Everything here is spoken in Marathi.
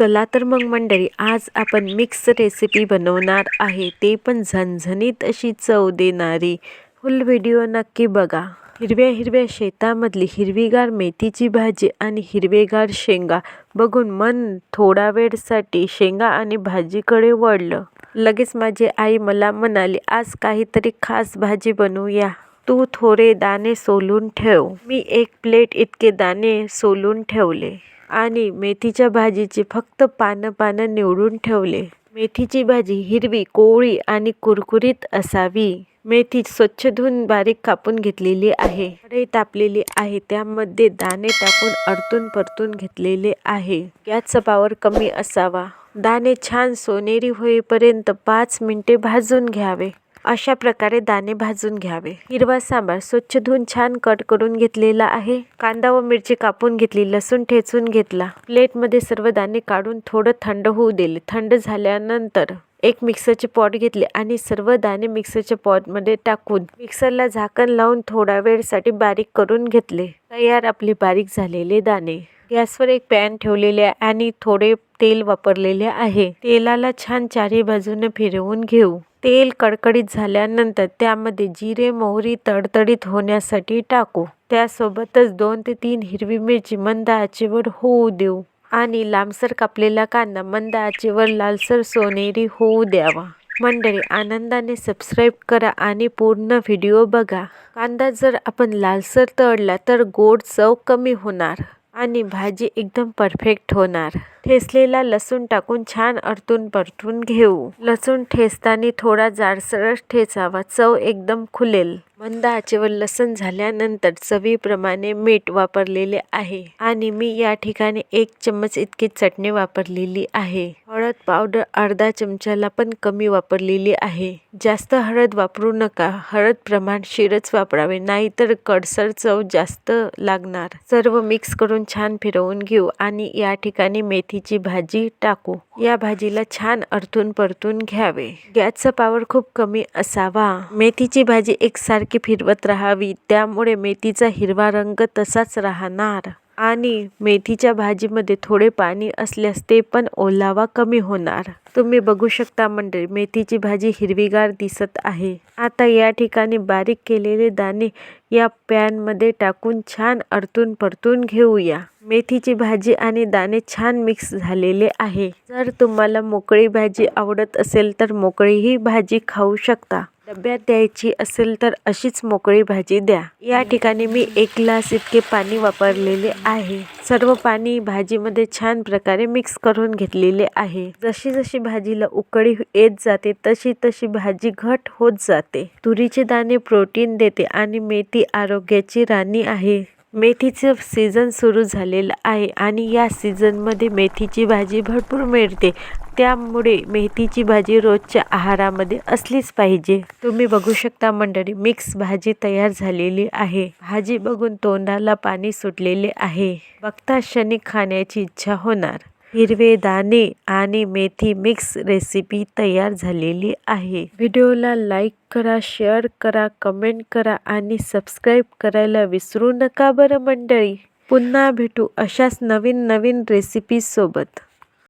चला तर मग मंडळी आज आपण मिक्स रेसिपी बनवणार आहे. ते पण झणझणीत अशी चव देणारी. फुल व्हिडिओ नक्की बघा. हिरव्या हिरव्या शेतामधली हिरवीगार मेथीची भाजी आणि हिरवेगार शेंगा. बघून मन थोडा वेळसाठी शेंगा आणि भाजीकडे वळलं. लगेच माझी आई मला म्हणाली आज काहीतरी खास भाजी बनवूया. तू थोडे दाणे सोलून ठेव. मी एक प्लेट इतके दाणे सोलून ठेवले. आणि मेथीच्या भाजीची फक्त पानं पानं निवडून ठेवले. मेथीची भाजी हिरवी कोवळी आणि कुरकुरीत असावी. मेथी स्वच्छ धुवून बारीक कापून घेतलेली आहे. कढई तापलेली आहे. त्यामध्ये दाणे टाकून अडतून परतून घेतलेले आहे. गॅसचा पावर कमी असावा. दाणे छान सोनेरी होईपर्यंत पाच मिनिटे भाजून घ्यावे. अशा प्रकारे दाणे भाजून घ्यावे. हिरवा सांबार स्वच्छ धुवून छान कट करून घेतलेला आहे. कांदा व मिरची कापून घेतली लसूण ठेचून घेतला. प्लेटमध्ये सर्व दाणे काढून थोडं थंड होऊ दिले. थंड झाल्यानंतर एक मिक्सरचे पॉट घेतले आणि सर्व दाणे मिक्सरच्या पॉटमध्ये टाकून मिक्सरला झाकण लावून थोडा वेळसाठी बारीक करून घेतले. तयार आपले बारीक झालेले दाणे. गॅसवर एक पॅन ठेवलेले आहे आणि थोडे तेल वापरलेले आहे. तेलाला छान चारी बाजूने फिरवून घेऊ. तेल कडकडीत झाल्यानंतर त्यामध्ये जिरे मोहरी तडतडीत होण्यासाठी टाकू. त्यासोबतच दोन ते तीन हिरवी मिरची मंद आचेवर होऊ देऊ आणि लांबसर कापलेला कांदा मंद आचेवर लालसर सोनेरी होऊ द्यावा. मंडळी आनंदाने सबस्क्राईब करा आणि पूर्ण व्हिडिओ बघा. कांदा जर आपण लालसर तळला तर गोड चव कमी होणार. आणि भाजी एकदम परफेक्ट होणार. ठेसलेला लसूण टाकून छान अडतून परतून घेऊ. लसूण ठेचताना थोडा जाडसरच ठेचावा. चव एकदम खुलेल. मंद आचेवर लसण झाल्यानंतर चवीप्रमाणे मीठ वापरलेले आहे. आणि मी या ठिकाणी एक चम्मच इतकी चटणी वापरलेली आहे. हळद पावडर अर्धा चमच्याला पण कमी वापरलेली आहे. जास्त हळद वापरू नका. हळद प्रमाण शिरच वापरावे नाहीतर कडसर चव जास्त लागणार. सर्व मिक्स करून छान फिरवून घेऊ आणि या ठिकाणी मेथीची भाजी टाकू. या भाजीला छान अर्थून परतून घ्यावे. गॅसचा पावर खूप कमी असावा. मेथीची भाजी एकसारखी फिरवत राहावी. त्यामुळे मेथीचा हिरवा रंग तसाच राहणार. आणि मेथीच्या भाजीमध्ये थोडे पाणी असल्यास ते पण ओलावा कमी होणार. तुम्ही बघू शकता मंडळी मेथीची भाजी हिरवीगार दिसत आहे. आता या ठिकाणी बारीक केलेले दाणे या पॅनमध्ये टाकून छान अडतून परतून घेऊया. मेथीची भाजी आणि दाणे छान मिक्स झालेले आहे. जर तुम्हाला मोकळी भाजी आवडत असेल तर मोकळीही भाजी खाऊ शकता. डब्यात द्यायची असेल तर अशीच मोकळी भाजी द्या. या ठिकाणी मी एक ग्लास इतके पाणी वापरलेले आहे. सर्व पाणी भाजीमध्ये छान प्रकारे मिक्स करून घेतलेले आहे. जशी जशी भाजीला उकळी येत जाते तशी तशी भाजी घट होत जाते. तुरीचे दाणे प्रोटीन देते आणि मेथी आरोग्याची राणी आहे. मेथीचं सीझन सुरू झालेलं आहे आणि या सीझनमध्ये मेथीची भाजी भरपूर मिळते. त्यामुळे मेथीची भाजी रोजच्या आहारामध्ये असलीच पाहिजे. तुम्ही बघू शकता मंडळी मिक्स भाजी तयार झालेली आहे. भाजी बघून तोंडाला पाणी सुटलेले आहे. बघता क्षणी खाण्याची इच्छा होणार. हिरवे दाणे आणि मेथी मिक्स रेसिपी तयार झालेली आहे. व्हिडिओला लाईक करा शेअर करा कमेंट करा आणि सबस्क्राईब करायला विसरू नका बरं मंडळी. पुन्हा भेटू अशाच नवीन नवीन रेसिपीसोबत